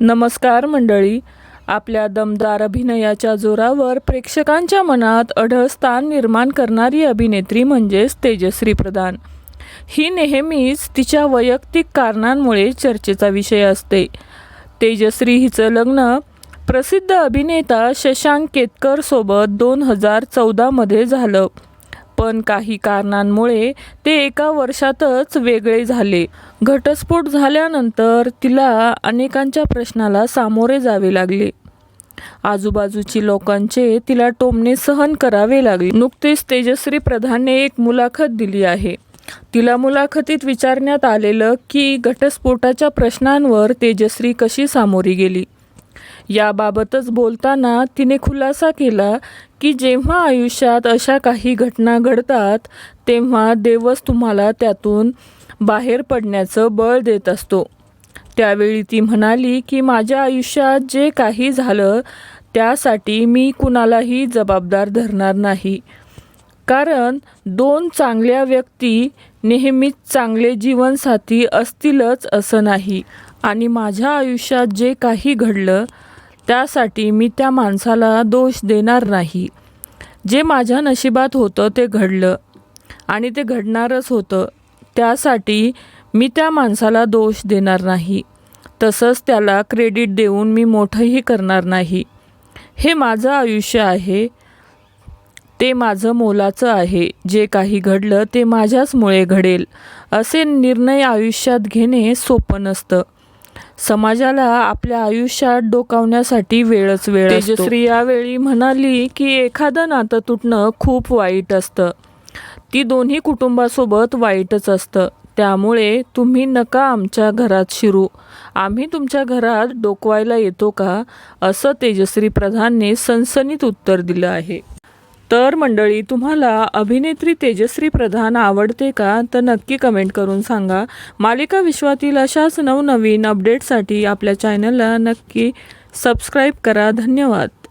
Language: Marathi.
नमस्कार मंडळी. आपल्या दमदार अभिनयाच्या जोरावर प्रेक्षकांच्या मनात अढळ स्थान निर्माण करणारी अभिनेत्री म्हणजेच तेजश्री प्रधान. ही नेहमीच तिच्या वैयक्तिक कारणांमुळे चर्चेचा विषय असते. तेजश्री हिचं लग्न प्रसिद्ध अभिनेता शशांक केतकरसोबत दोन हजार चौदामध्ये झालं. पण काही कारणांमुळे ते एका वर्षातच वेगळे झाले. घटस्फोट झाल्यानंतर तिला अनेकांच्या प्रश्नाला सामोरे जावे लागले. आजूबाजूची लोकांचे तिला टोमणे सहन करावे लागले. नुकतीच तेजश्री प्रधानने एक मुलाखत दिली आहे. तिला मुलाखतीत विचारण्यात आलेलं की घटस्फोटाच्या प्रश्नांवर तेजश्री कशी सामोरी गेली? याबाबतच बोलताना तिने खुलासा केला की जेव्हा आयुष्यात अशा काही घटना घडतात तेव्हा देवच तुम्हाला त्यातून बाहेर पडण्याचं बळ देत असतो. त्यावेळी ती म्हणाली की माझ्या आयुष्यात जे काही झालं त्यासाठी मी कुणालाही जबाबदार धरणार नाही. कारण दोन चांगल्या व्यक्ती नेहमीच चांगले जीवनसाथी असतीलच असं नाही. आणि माझ्या आयुष्यात जे काही घडलं त्यासाठी मी त्या माणसाला दोष देणार नाही. जे माझ्या नशिबात होतं ते घडलं आणि ते घडणारच होतं. त्यासाठी मी त्या माणसाला दोष देणार नाही. तसंच त्याला क्रेडिट देऊन मी मोठंही करणार नाही. हे माझं आयुष्य आहे. ते माझं मोलाचं आहे. जे काही घडलं ते माझ्याचमुळे घडेल. असे निर्णय आयुष्यात घेणे सोपं नसतं. समाजाला आपल्या आयुष्यात डोकावण्यासाठी वेळच वेळ तेजश्री यावेळी म्हणाली की एखादं नातं तुटणं खूप वाईट असतं. ती दोन्ही कुटुंबासोबत वाईटच असतं. त्यामुळे तुम्ही नका आमच्या घरात शिरू. आम्ही तुमच्या घरात डोकवायला येतो का? असं तेजश्री प्रधानने सनसनीत उत्तर दिलं आहे. तर मंडळी तुम्हाला अभिनेत्री तेजश्री प्रधान आवडते का? तर नक्की कमेंट करून सांगा. मालिका विश्वातील अशाच नवनवीन अपडेटसाठी आपल्या चॅनलला नक्की सबस्क्राईब करा. धन्यवाद.